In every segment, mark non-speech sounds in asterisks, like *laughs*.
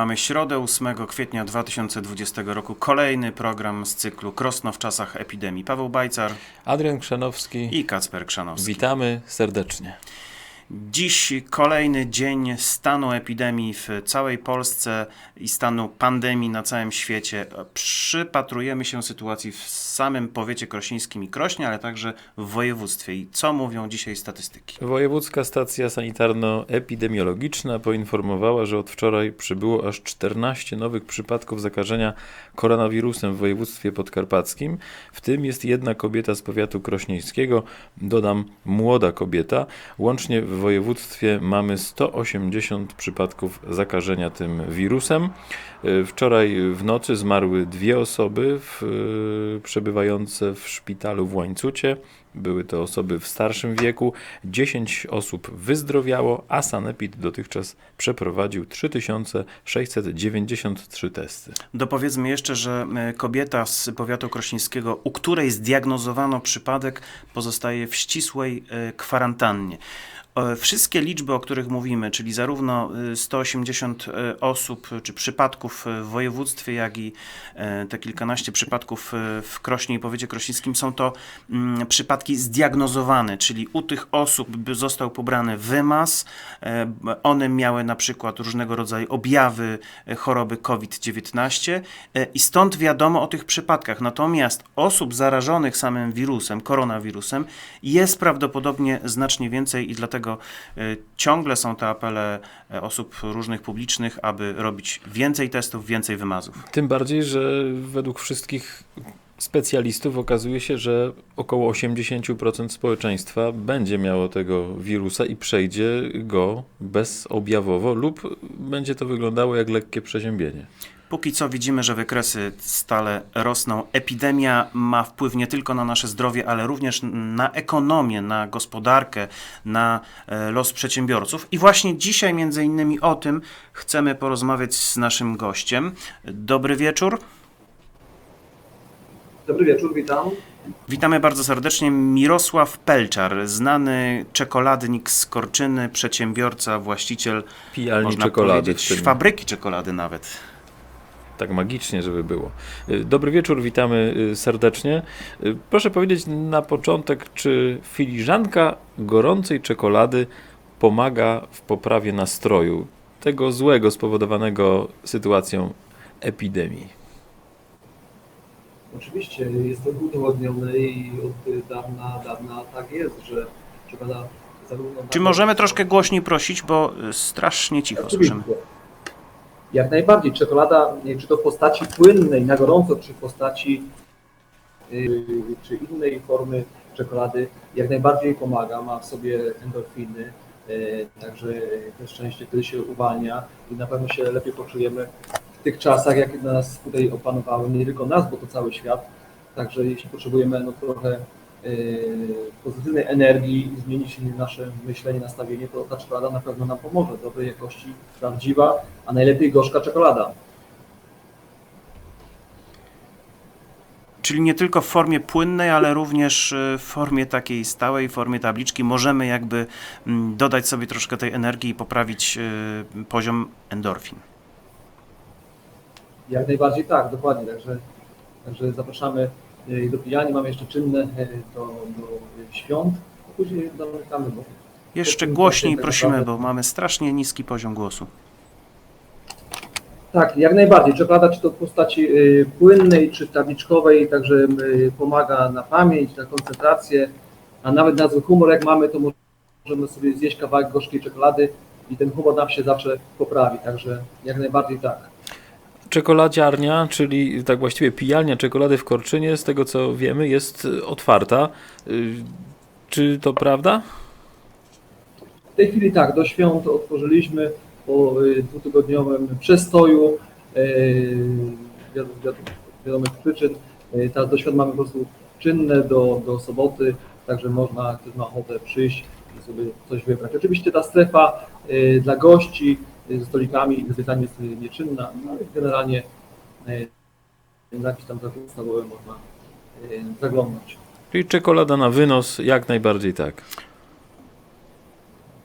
Mamy środę 8 kwietnia 2020 roku. Kolejny program z cyklu Krosno w czasach epidemii. Paweł Bajcar Adrian Krzanowski. i Kacper Krzanowski. Witamy serdecznie. Dziś kolejny dzień stanu epidemii w całej Polsce i stanu pandemii na całym świecie. Przypatrujemy się sytuacji w samym powiecie krośnieńskim i Krośnie, ale także w województwie. I co mówią dzisiaj statystyki? Wojewódzka Stacja Sanitarno-Epidemiologiczna poinformowała, że od wczoraj przybyło aż 14 nowych przypadków zakażenia koronawirusem w województwie podkarpackim. W tym jest jedna kobieta z powiatu krośnieńskiego, dodam młoda kobieta. Łącznie w województwie mamy 180 przypadków zakażenia tym wirusem. Y, Wczoraj w nocy zmarły dwie osoby w, y, przebywające w szpitalu w Łańcucie. Były to osoby w starszym wieku. 10 osób wyzdrowiało, a Sanepid dotychczas przeprowadził 3693 testy. Dopowiedzmy jeszcze, że e, kobieta z powiatu krośnieńskiego, u której zdiagnozowano przypadek, pozostaje w ścisłej e, kwarantannie. E, Wszystkie liczby, o których mówimy, czyli zarówno e, 180 e, osób czy przypadków w województwie, jak i e, te kilkanaście przypadków w Krośnie i powiecie krośnieńskim, są to mm, przypadki zdiagnozowane, czyli u tych osób został pobrany wymaz, e, one miały na przykład różnego rodzaju objawy choroby COVID-19 e, i stąd wiadomo o tych przypadkach. Natomiast osób zarażonych samym wirusem, koronawirusem jest prawdopodobnie znacznie więcej i dlatego e, ciągle są te apele e, osób różnych publicznych, aby robić więcej testów, więcej wymazów. Tym bardziej, że według wszystkich specjalistów okazuje się, że około 80% społeczeństwa będzie miało tego wirusa i przejdzie go bezobjawowo lub będzie to wyglądało jak lekkie przeziębienie. Póki co widzimy, że wykresy stale rosną. Epidemia ma wpływ nie tylko na nasze zdrowie, ale również na ekonomię, na gospodarkę, na e, los przedsiębiorców. I właśnie dzisiaj między innymi o tym chcemy porozmawiać z naszym gościem. Dobry wieczór. Dobry wieczór, witam. Witamy bardzo serdecznie. Mirosław Pelczar, znany czekoladnik z Korczyny, przedsiębiorca, właściciel, Pijalni można czekolady. powiedzieć, fabryki czekolady nawet. Tak magicznie, żeby było. Y, Dobry wieczór, witamy y, serdecznie. Y, Proszę powiedzieć na początek, czy filiżanka gorącej czekolady pomaga w poprawie nastroju, tego złego spowodowanego sytuacją epidemii? Oczywiście jest to udowodnione i od dawna, dawna tak jest, że czekolada zarówno... Czy możemy troszkę głośniej prosić, bo strasznie cicho słyszymy. Jak najbardziej. Czekolada, czy to w postaci płynnej, na gorąco, czy w postaci yy, czy innej formy czekolady, jak najbardziej pomaga, ma w sobie endorfiny, yy, także to szczęście wtedy się uwalnia i na pewno się lepiej poczujemy w tych czasach, jakie nas tutaj opanowały, nie tylko nas, bo to cały świat. Także jeśli potrzebujemy no, trochę pozytywnej energii i zmienić nasze myślenie, nastawienie, to ta czekolada na pewno nam pomoże. Dobrej jakości, prawdziwa, a najlepiej gorzka czekolada. Czyli nie tylko w formie płynnej, ale również y, w formie takiej stałej, w formie tabliczki możemy jakby mm, dodać sobie troszkę tej energii i poprawić y, poziom endorfin. Jak najbardziej tak, dokładnie. Także, także zapraszamy yy, do pijania. Mamy jeszcze czynne yy, do, do świąt, a później zamykamy. Bo Jeszcze głośniej tak prosimy, bo mamy strasznie niski poziom głosu. Tak, jak najbardziej. Czekolada, czy to w postaci płynnej, czy tabliczkowej, także pomaga na pamięć, na koncentrację, a nawet na zły humor, jak mamy, to możemy sobie zjeść kawałek gorzkiej czekolady i ten humor nam się zawsze poprawi, także jak najbardziej tak. Czekoladziarnia, czyli tak właściwie pijalnia czekolady w Korczynie, z tego co wiemy, jest y, otwarta. Y, Czy to prawda? W tej chwili tak, do świąt otworzyliśmy po y, dwutygodniowym przestoju, wiad- wiad- wiadomych przyczyn. Teraz do świąt mamy po prostu czynne do, do soboty, także można, ktoś ma ochotę przyjść i sobie coś wybrać. Oczywiście ta strefa dla gości ze stolikami i wizytami jest nieczynna, no, ale generalnie y, na jakieś tam zakupy podstawowe można y, zaglądać. Czyli czekolada na wynos, jak najbardziej tak.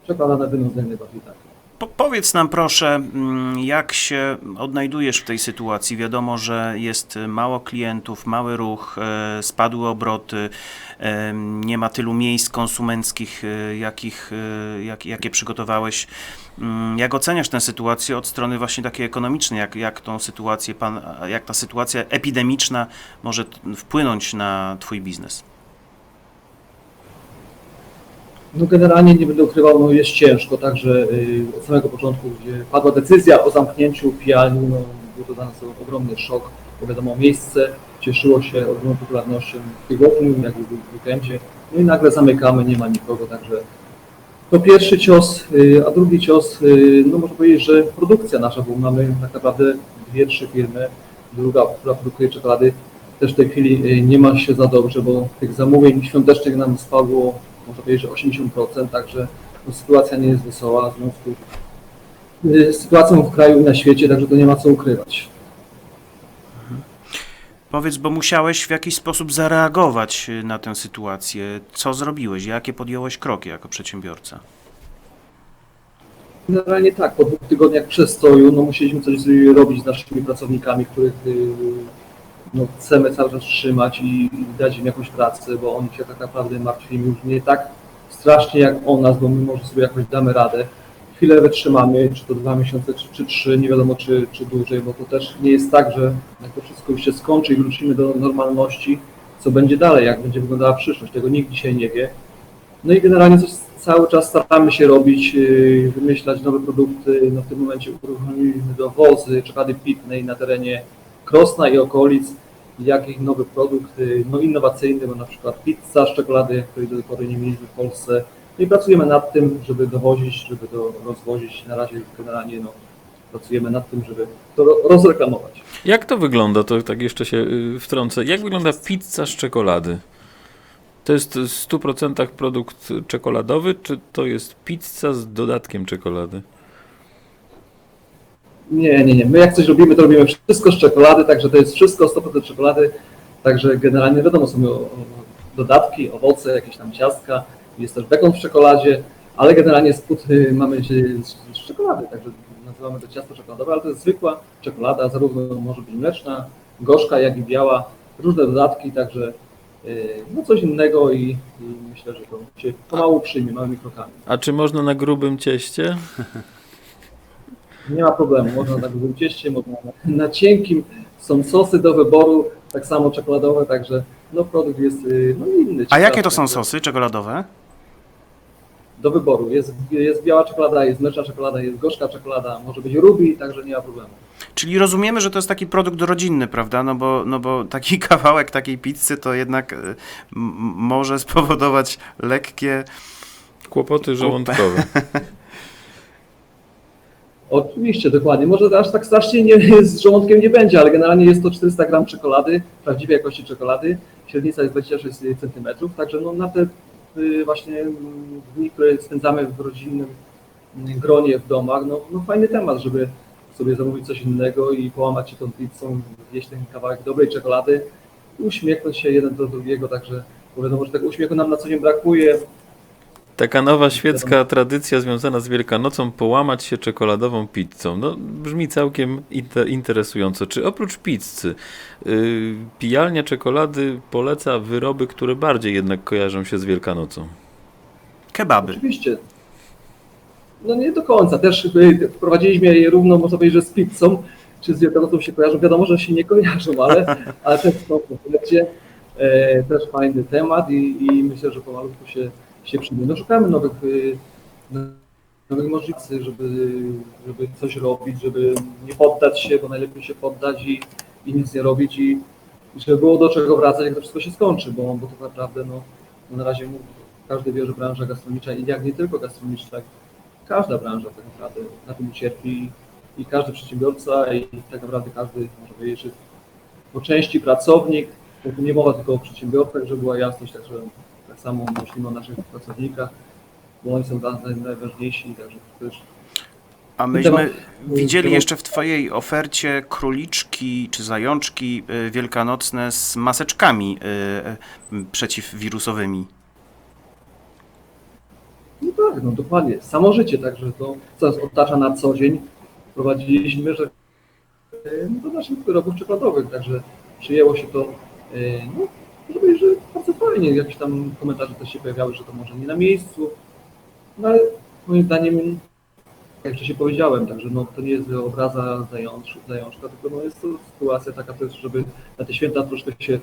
Czekolada na wynos jak najbardziej tak. Po, powiedz nam proszę, mm, jak się odnajdujesz w tej sytuacji? Wiadomo, że jest mało klientów, mały ruch, e, spadły obroty, e, nie ma tylu miejsc konsumenckich, e, jakich, e, jak, jakie przygotowałeś. Mm, Jak oceniasz tę sytuację od strony właśnie takiej ekonomicznej? Jak, jak tą sytuację pan, jak ta sytuacja epidemiczna może wpłynąć na twój biznes? No generalnie nie będę ukrywał, no jest ciężko, także y, od samego początku, gdzie padła decyzja o zamknięciu pijalni, no był to dla nas ogromny szok, bo wiadomo, miejsce cieszyło się ogromną popularnością w tygodniu, jak i w weekendzie, no i nagle zamykamy, nie ma nikogo, także to pierwszy cios, y, a drugi cios, y, no można powiedzieć, że produkcja nasza, bo mamy tak naprawdę dwie, trzy firmy, druga, która produkuje czekolady, też w tej chwili y, nie ma się za dobrze, bo tych zamówień świątecznych nam spadło, można powiedzieć, że 80%, także no, sytuacja nie jest wesoła w związku z sytuacją w kraju i na świecie, także to nie ma co ukrywać. Powiedz, bo musiałeś w jakiś sposób zareagować y, na tę sytuację. Co zrobiłeś? Jakie podjąłeś kroki jako przedsiębiorca? Generalnie tak, po dwóch tygodniach przestoju no, musieliśmy coś robić z naszymi pracownikami, których y, no, chcemy cały czas trzymać i, dać im jakąś pracę, bo oni się tak naprawdę martwimy już nie tak strasznie jak o nas, bo my może sobie jakoś damy radę. Chwilę wytrzymamy, czy to dwa miesiące, czy, czy trzy, nie wiadomo czy, czy dłużej, bo to też nie jest tak, że jak to wszystko już się skończy i wrócimy do normalności, co będzie dalej, jak będzie wyglądała przyszłość, tego nikt dzisiaj nie wie. No i generalnie coś cały czas staramy się robić, yy, wymyślać nowe produkty. No w tym momencie uruchomiliśmy dowozy czekolady pitnej na terenie Krosna i okolic. Jakiś nowy produkt, yy, no innowacyjny, bo na przykład pizza z czekolady, której do tej pory nie mieliśmy w Polsce. No i pracujemy nad tym, żeby dowozić, żeby to rozwozić. Na razie generalnie no, pracujemy nad tym, żeby to ro- rozreklamować. Jak to wygląda? To tak jeszcze się y, wtrącę. Jak wygląda pizza z czekolady? To jest w 100% produkt czekoladowy, czy to jest pizza z dodatkiem czekolady? Nie, nie, nie. My jak coś robimy, to robimy wszystko z czekolady, także to jest wszystko 100% czekolady. Także generalnie wiadomo, są dodatki, owoce, jakieś tam ciastka, jest też bekon w czekoladzie, ale generalnie spód y, mamy się z, z czekolady, także nazywamy to ciasto czekoladowe, ale to jest zwykła czekolada, zarówno może być mleczna, gorzka, jak i biała, różne dodatki, także y, no coś innego i, i myślę, że to się pomału przyjmie, małymi krokami. A czy można na grubym cieście? Nie ma problemu, można na grubym cieście, można na, na cienkim, są sosy do wyboru, tak samo czekoladowe, także no produkt jest y, no, inny. A jakie to są sosy czekoladowe? Do wyboru, jest, jest biała czekolada, jest mleczna czekolada, jest gorzka czekolada, może być rubi, także nie ma problemu. Czyli rozumiemy, że to jest taki produkt rodzinny, prawda? No bo, no bo taki *laughs* kawałek takiej pizzy to jednak y, może spowodować lekkie. Kłopoty żołądkowe. *laughs* Oczywiście, dokładnie. Może aż tak strasznie nie, z żołądkiem nie będzie, ale generalnie jest to 400 gram czekolady, prawdziwej jakości czekolady. Średnica jest 26 cm, także no na te właśnie mm, dni, które spędzamy w rodzinnym gronie w domach, no, no fajny temat, żeby sobie zamówić coś innego i połamać się tą pizzą, zjeść ten kawałek dobrej czekolady uśmiechnąć się jeden do drugiego, także bo wiadomo, że tego uśmiechu nam na co dzień brakuje, Taka nowa świecka tradycja związana z Wielkanocą połamać się czekoladową pizzą. No, brzmi całkiem inte- interesująco. Czy oprócz pizzy yy, pijalnia czekolady poleca wyroby, które bardziej jednak kojarzą się z Wielkanocą? Kebaby. Oczywiście. No nie do końca. Też y, wprowadziliśmy je równo, można powiedzieć, że z pizzą, czy z Wielkanocą się kojarzą. Wiadomo, że się nie kojarzą, ale, ale też są w komplecie. E, też fajny temat i, i myślę, że pomalutku się, się przyjmie. No szukamy nowych, y, nowych możliwości, żeby, żeby coś robić, żeby nie poddać się, bo najlepiej się poddać i, i nic nie robić i, żeby było do czego wracać, jak to wszystko się skończy, bo, bo tak naprawdę no, no na razie każdy wie, że branża gastronomiczna i jak nie tylko gastronomiczna, każda branża tak naprawdę na tym cierpi i każdy przedsiębiorca i tak naprawdę każdy, może powiedzieć, po części pracownik, nie mowa tylko o przedsiębiorcach, żeby była jasność, także tak samo myślimy o naszych pracownikach, bo oni są dla nas naj- najważniejsi, także też A myśmy widzieli jeszcze w Twojej ofercie króliczki czy zajączki y, wielkanocne z maseczkami y, y, przeciwwirusowymi. No Tak, no dokładnie. Samo życie, także to, co nas otacza na co dzień, prowadziliśmy, że no, do naszych wyrobów czekoladowych, także przyjęło się to, no, powiedzieć, że bardzo fajnie. Jakieś tam komentarze też się pojawiały, że to może nie na miejscu, no ale moim zdaniem, jak wcześniej powiedziałem, także no, to nie jest obraza zającz, zajączka, tylko no, jest to sytuacja taka też, żeby na te święta troszkę się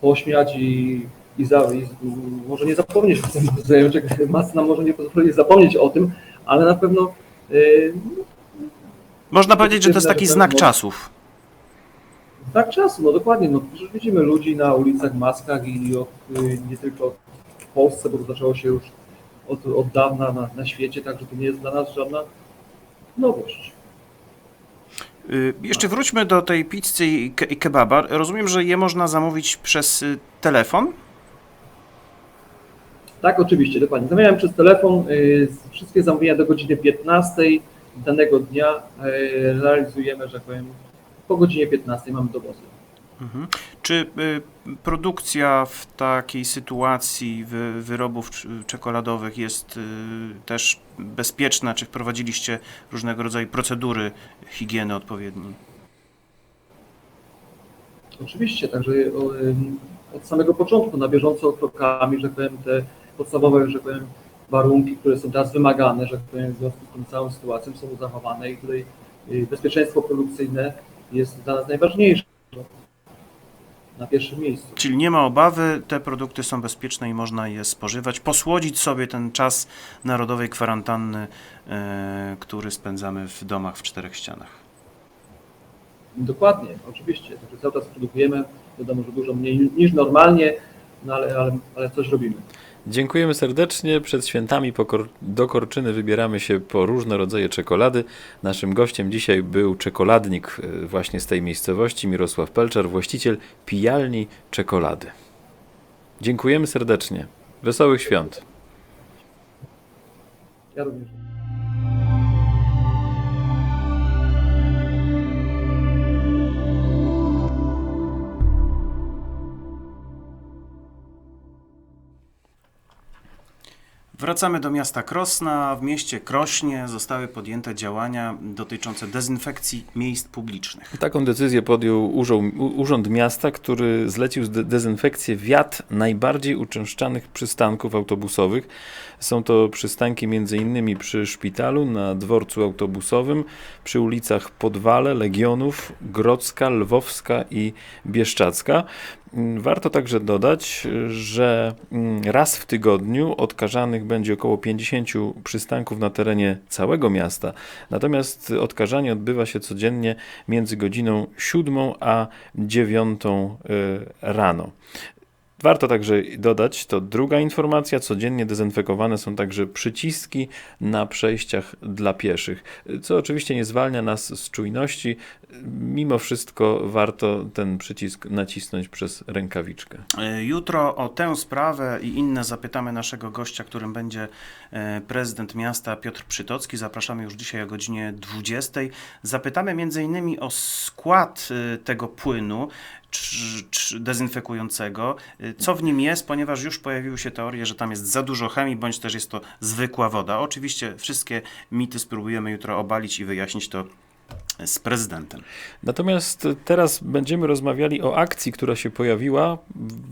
pośmiać i, i, za, i może nie zapomnieć o tym *laughs* zajączek, mas nam może nie pozwolić zapomnieć o tym, ale na pewno y, Można powiedzieć, że to jest taki znak czasów. Tak czasu, no dokładnie. No, przecież widzimy ludzi na ulicach maskach i od, y, nie tylko w Polsce, bo to zaczęło się już od, od dawna na, na świecie, także to nie jest dla nas żadna nowość. Y, Jeszcze wróćmy do tej pizzy i ke- i kebaba. Rozumiem, że je można zamówić przez y, telefon? Tak, oczywiście, dokładnie. Zamawiałem przez telefon. Wszystkie zamówienia do godziny 15 danego dnia realizujemy, że tak powiem, po godzinie 15 mamy dowozy. Mhm. Czy y, produkcja w takiej sytuacji wy, wyrobów cz- czekoladowych jest y, też bezpieczna? Czy wprowadziliście różnego rodzaju procedury higieny odpowiedniej? Oczywiście, także o, ym, od samego początku na bieżąco krokami, że powiem, te podstawowe, że powiem, warunki, które są teraz wymagane, że powiem, w związku z tą całą sytuacją są zachowane i tutaj y, bezpieczeństwo produkcyjne jest dla nas najważniejsze na pierwszym miejscu. Czyli nie ma obawy, te produkty są bezpieczne i można je spożywać, posłodzić sobie ten czas narodowej kwarantanny, e, który spędzamy w domach w czterech ścianach. Dokładnie, oczywiście, także cały czas produkujemy, wiadomo, że dużo mniej niż normalnie, no ale, ale, ale coś robimy. Dziękujemy serdecznie. Przed świętami Kor- do Korczyny wybieramy się po różne rodzaje czekolady. Naszym gościem dzisiaj był czekoladnik e, właśnie z tej miejscowości, Mirosław Pelczar, właściciel pijalni czekolady. Dziękujemy serdecznie. Wesołych świąt. Ja również. Wracamy do miasta Krosna. W mieście Krośnie zostały podjęte działania dotyczące dezynfekcji miejsc publicznych. Taką decyzję podjął urząd, urząd Miasta, który zlecił dezynfekcję wiat najbardziej uczęszczanych przystanków autobusowych. Są to przystanki m.in. przy szpitalu, na dworcu autobusowym, przy ulicach Podwale, Legionów, Grodzka, Lwowska i Bieszczacka. Warto także dodać, że mm, raz w tygodniu odkażanych będzie około 50 przystanków na terenie całego miasta. Natomiast odkażanie odbywa się codziennie między godziną 7 a 9 y, rano. Warto także dodać, to druga informacja, codziennie dezynfekowane są także przyciski na przejściach dla pieszych, co oczywiście nie zwalnia nas z czujności. Mimo wszystko warto ten przycisk nacisnąć przez rękawiczkę. E, Jutro o tę sprawę i inne zapytamy naszego gościa, którym będzie e, prezydent miasta Piotr Przytocki. Zapraszamy już dzisiaj o godzinie 20. Zapytamy m.in. o skład e, tego płynu dezynfekującego, e, co w nim jest, ponieważ już pojawiły się teorie, że tam jest za dużo chemii, bądź też jest to zwykła woda. Oczywiście wszystkie mity spróbujemy jutro obalić i wyjaśnić to z prezydentem. Natomiast teraz będziemy rozmawiali o akcji, która się pojawiła.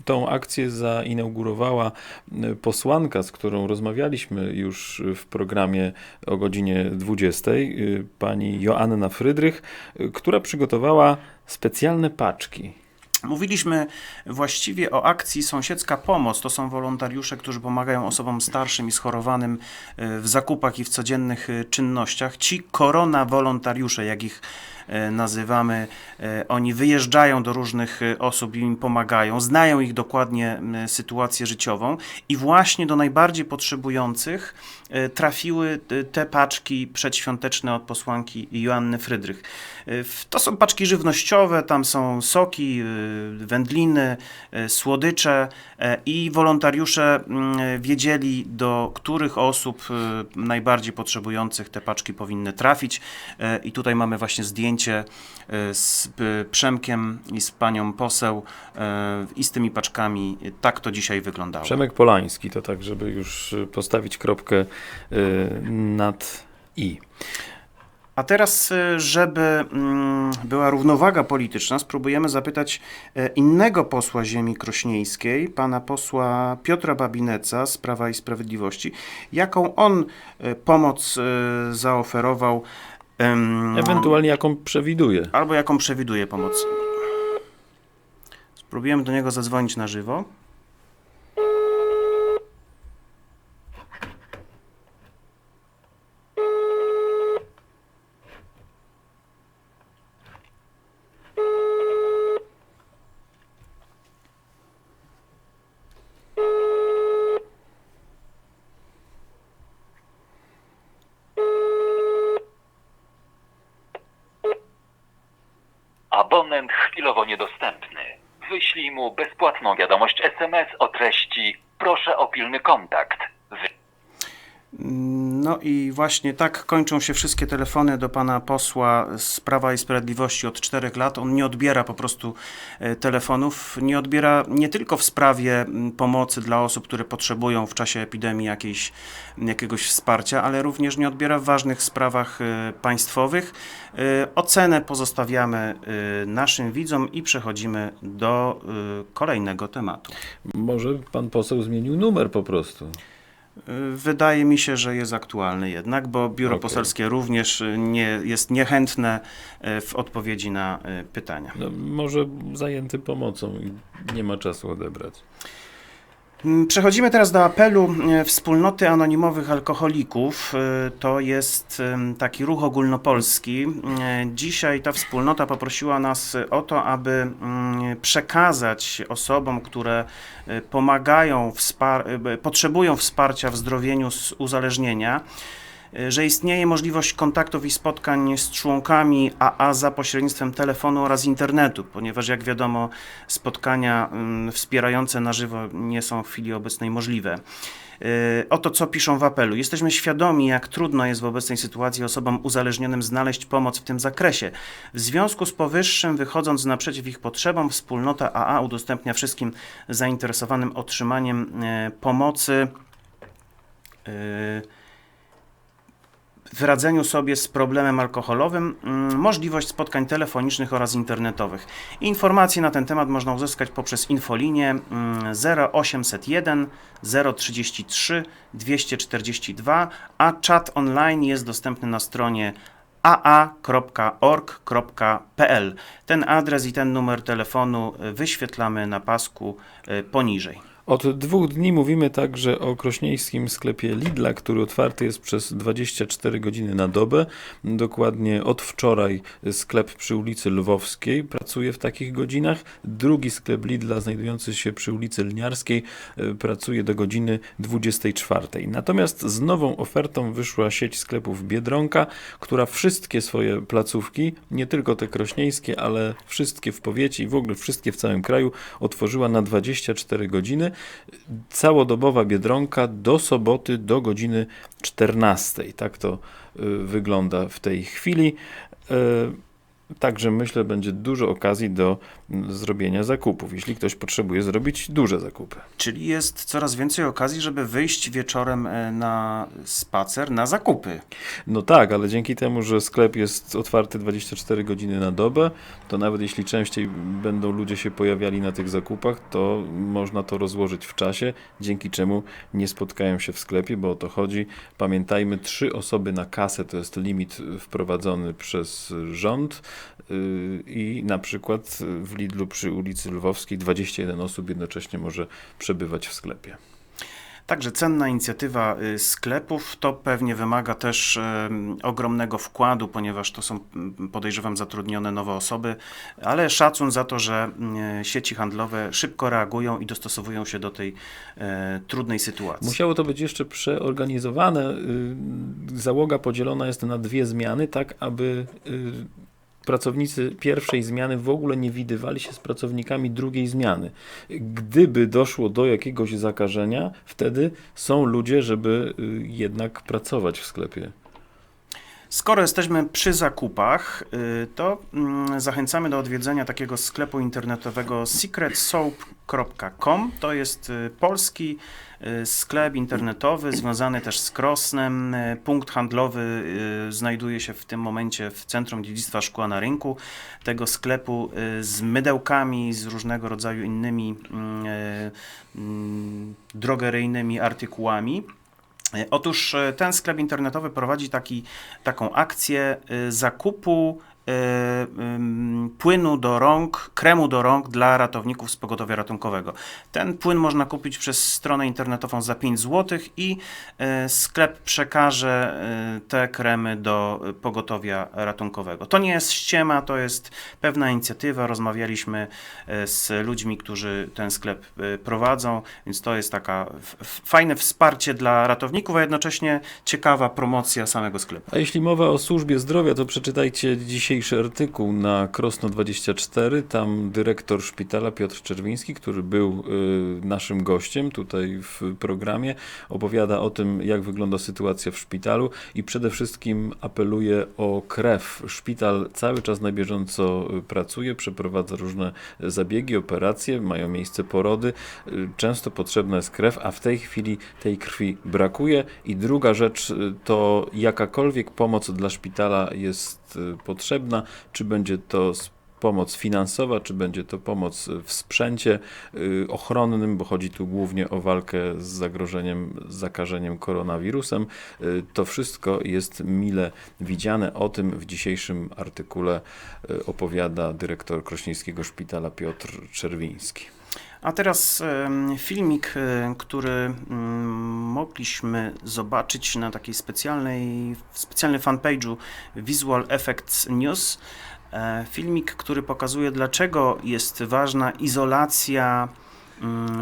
Tą akcję zainaugurowała y, posłanka, z którą rozmawialiśmy już w programie o godzinie 20, y, pani Joanna Frydrych, y, która przygotowała specjalne paczki. Mówiliśmy właściwie o akcji Sąsiedzka Pomoc. To są wolontariusze, którzy pomagają osobom starszym i schorowanym e, w zakupach i w codziennych e, czynnościach. Ci korona wolontariusze, jak ich nazywamy, e, oni wyjeżdżają do różnych e, osób i im pomagają, znają ich dokładnie sytuację życiową i właśnie do najbardziej potrzebujących e, trafiły e, te paczki przedświąteczne od posłanki Joanny Frydrych. E, To są paczki żywnościowe, tam są soki, e, wędliny, e, słodycze e, i wolontariusze mm, wiedzieli, do których osób e, najbardziej potrzebujących te paczki powinny trafić. E, I tutaj mamy właśnie zdjęcie e, z e, Przemkiem i z panią poseł e, i z tymi paczkami. Tak to dzisiaj wyglądało. Przemek Polański, to tak, żeby już postawić kropkę nad i. A teraz, e, żeby mm, była równowaga polityczna, spróbujemy zapytać e, innego posła ziemi krośnieńskiej, pana posła Piotra Babineca z Prawa i Sprawiedliwości, jaką on e, pomoc zaoferował, Ewentualnie jaką przewiduje. albo jaką przewiduje pomoc. Spróbujemy do niego zadzwonić na żywo. Abonent chwilowo niedostępny. Wyślij mu bezpłatną wiadomość SMS o treści Proszę o pilny kontakt. No i właśnie tak kończą się wszystkie telefony do pana posła z Prawa i Sprawiedliwości od czterech lat. On nie odbiera po prostu e, telefonów. Nie odbiera nie tylko w sprawie pomocy dla osób, które potrzebują w czasie epidemii jakiejś, jakiegoś wsparcia, ale również nie odbiera w ważnych sprawach e, państwowych. E, Ocenę pozostawiamy naszym widzom i przechodzimy do kolejnego tematu. Może pan poseł zmienił numer po prostu. Wydaje mi się, że jest aktualny jednak, bo biuro Okej. poselskie również nie, jest niechętne y, w odpowiedzi na y, pytania. No, może zajęty pomocą i nie ma czasu odebrać. Mm, Przechodzimy teraz do apelu y, Wspólnoty Anonimowych Alkoholików. Y, To jest taki ruch ogólnopolski. Y, Dzisiaj ta wspólnota poprosiła nas o to, aby mm, przekazać osobom, które pomagają, wspar- potrzebują wsparcia w zdrowieniu z uzależnienia, że istnieje możliwość kontaktów i spotkań z członkami AA za pośrednictwem telefonu oraz internetu, ponieważ jak wiadomo spotkania ym, wspierające na żywo nie są w chwili obecnej możliwe. Y, Oto co piszą w apelu. Jesteśmy świadomi, jak trudno jest w obecnej sytuacji osobom uzależnionym znaleźć pomoc w tym zakresie. W związku z powyższym, wychodząc naprzeciw ich potrzebom, wspólnota AA udostępnia wszystkim zainteresowanym otrzymaniem e, pomocy y, w radzeniu sobie z problemem alkoholowym mm, możliwość spotkań telefonicznych oraz internetowych. Informacje na ten temat można uzyskać poprzez infolinię mm, 0801 033 242, a czat online jest dostępny na stronie aa.org.pl. Ten adres i ten numer telefonu y, wyświetlamy na pasku y, poniżej. Od dwóch dni mówimy także o krośnieńskim sklepie Lidla, który otwarty jest przez 24 godziny na dobę. Dokładnie od wczoraj sklep przy ulicy Lwowskiej pracuje w takich godzinach. Drugi sklep Lidla znajdujący się przy ulicy Lniarskiej e, pracuje do godziny 24. Natomiast z nową ofertą wyszła sieć sklepów Biedronka, która wszystkie swoje placówki, nie tylko te krośnieńskie, ale wszystkie w powiecie i w ogóle wszystkie w całym kraju otworzyła na 24 godziny całodobowa biedronka do soboty do godziny 14. Tak to y, wygląda w tej chwili. Y, Także myślę, będzie dużo okazji do zrobienia zakupów, jeśli ktoś potrzebuje zrobić duże zakupy. Czyli jest coraz więcej okazji, żeby wyjść wieczorem e, na spacer, na zakupy. No tak, ale dzięki temu, że sklep jest otwarty 24 godziny na dobę, to nawet jeśli częściej będą ludzie się pojawiali na tych zakupach, to można to rozłożyć w czasie, dzięki czemu nie spotkają się w sklepie, bo o to chodzi. Pamiętajmy, trzy osoby na kasę to jest limit wprowadzony przez rząd i na przykład w Lidlu przy ulicy Lwowskiej 21 osób jednocześnie może przebywać w sklepie. Także cenna inicjatywa y, sklepów. To pewnie wymaga też ogromnego wkładu, ponieważ to są, mm, podejrzewam, zatrudnione nowe osoby, ale szacun za to, że mm, sieci handlowe szybko reagują i dostosowują się do tej e, trudnej sytuacji. Musiało to być jeszcze przeorganizowane. Y, Załoga podzielona jest na dwie zmiany, tak aby y, pracownicy pierwszej zmiany w ogóle nie widywali się z pracownikami drugiej zmiany. Gdyby doszło do jakiegoś zakażenia, wtedy są ludzie, żeby y, jednak pracować w sklepie. Skoro jesteśmy przy zakupach, y, to mm, zachęcamy do odwiedzenia takiego sklepu internetowego secretsoap.com. To jest y, polski y, sklep internetowy związany też z Krosnem. Punkt handlowy znajduje się w tym momencie w Centrum Dziedzictwa Szkła na Rynku. Tego sklepu z mydełkami, z różnego rodzaju innymi mm, mm, drogeryjnymi artykułami. E, Otóż e, ten sklep internetowy prowadzi taki, taką akcję e, zakupu płynu do rąk, kremu do rąk dla ratowników z pogotowia ratunkowego. Ten płyn można kupić przez stronę internetową za 5 zł i e, sklep przekaże e, te kremy do e, pogotowia ratunkowego. To nie jest ściema, to jest pewna inicjatywa. Rozmawialiśmy e, z ludźmi, którzy ten sklep e, prowadzą, więc to jest taka fajne wsparcie dla ratowników, a jednocześnie ciekawa promocja samego sklepu. A jeśli mowa o służbie zdrowia, to przeczytajcie dzisiejszy artykuł na Krosno24. Tam dyrektor szpitala Piotr Czerwiński, który był y, naszym gościem tutaj w programie, opowiada o tym, jak wygląda sytuacja w szpitalu i przede wszystkim apeluje o krew. Szpital cały czas na bieżąco y, pracuje, przeprowadza różne zabiegi, operacje, mają miejsce porody. Y, Często potrzebna jest krew, a w tej chwili tej krwi brakuje. I druga rzecz to jakakolwiek pomoc dla szpitala jest y, potrzebna, czy będzie to pomoc finansowa, czy będzie to pomoc w sprzęcie y, ochronnym, bo chodzi tu głównie o walkę z zagrożeniem, z zakażeniem koronawirusem. Y, To wszystko jest mile widziane. O tym w dzisiejszym artykule opowiada dyrektor Krośnieńskiego Szpitala Piotr Czerwiński. A teraz filmik, e, który mm, mogliśmy zobaczyć na takiej specjalnej, specjalnym fanpage'u Visual Effects News. E, Filmik, który pokazuje, dlaczego jest ważna izolacja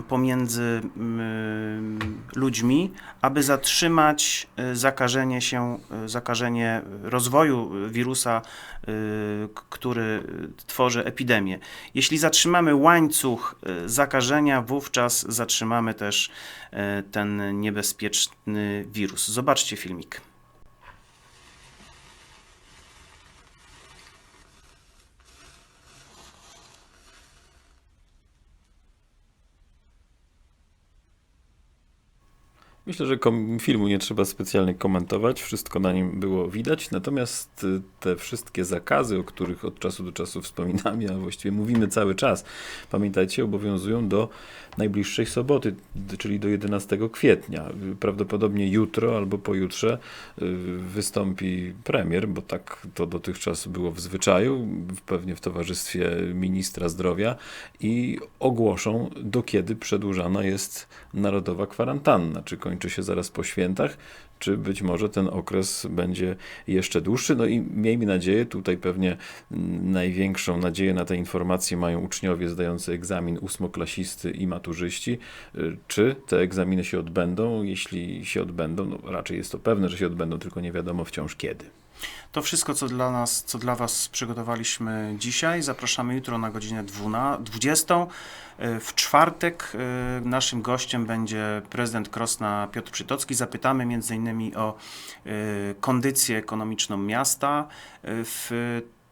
pomiędzy mm, ludźmi, aby zatrzymać e, zakażenie się, e, zakażenie rozwoju wirusa, k- który tworzy epidemię. Jeśli zatrzymamy łańcuch zakażenia, wówczas zatrzymamy też ten niebezpieczny wirus. Zobaczcie filmik. Myślę, że filmu nie trzeba specjalnie komentować, wszystko na nim było widać, natomiast y, te wszystkie zakazy, o których od czasu do czasu wspominamy, a właściwie mówimy cały czas, pamiętajcie, obowiązują do najbliższej soboty, czyli do 11 kwietnia. Prawdopodobnie jutro albo pojutrze y, wystąpi premier, bo tak to dotychczas było w zwyczaju, pewnie w towarzystwie ministra zdrowia i ogłoszą, do kiedy przedłużana jest narodowa kwarantanna. Czy kończy się zaraz po świętach, czy być może ten okres będzie jeszcze dłuższy. No i miejmy nadzieję, tutaj pewnie mm, największą nadzieję na te informacje mają uczniowie zdający egzamin ósmoklasisty i maturzyści. Y, Czy te egzaminy się odbędą? Jeśli się odbędą, no raczej jest to pewne, że się odbędą, tylko nie wiadomo wciąż kiedy. To wszystko, co dla nas, co dla Was przygotowaliśmy dzisiaj. Zapraszamy jutro na godzinę 12, 20. E, W czwartek e, naszym gościem będzie prezydent Krosna Piotr Przytocki. Zapytamy m.in. o e, kondycję ekonomiczną miasta e, w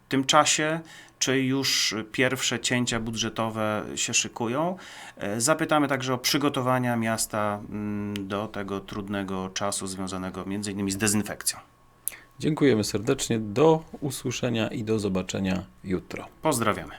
tym czasie. Czy już pierwsze cięcia budżetowe się szykują? E, Zapytamy także o przygotowania miasta mm, do tego trudnego czasu związanego m.in. z dezynfekcją. Dziękujemy serdecznie, do usłyszenia i do zobaczenia jutro. Pozdrawiamy.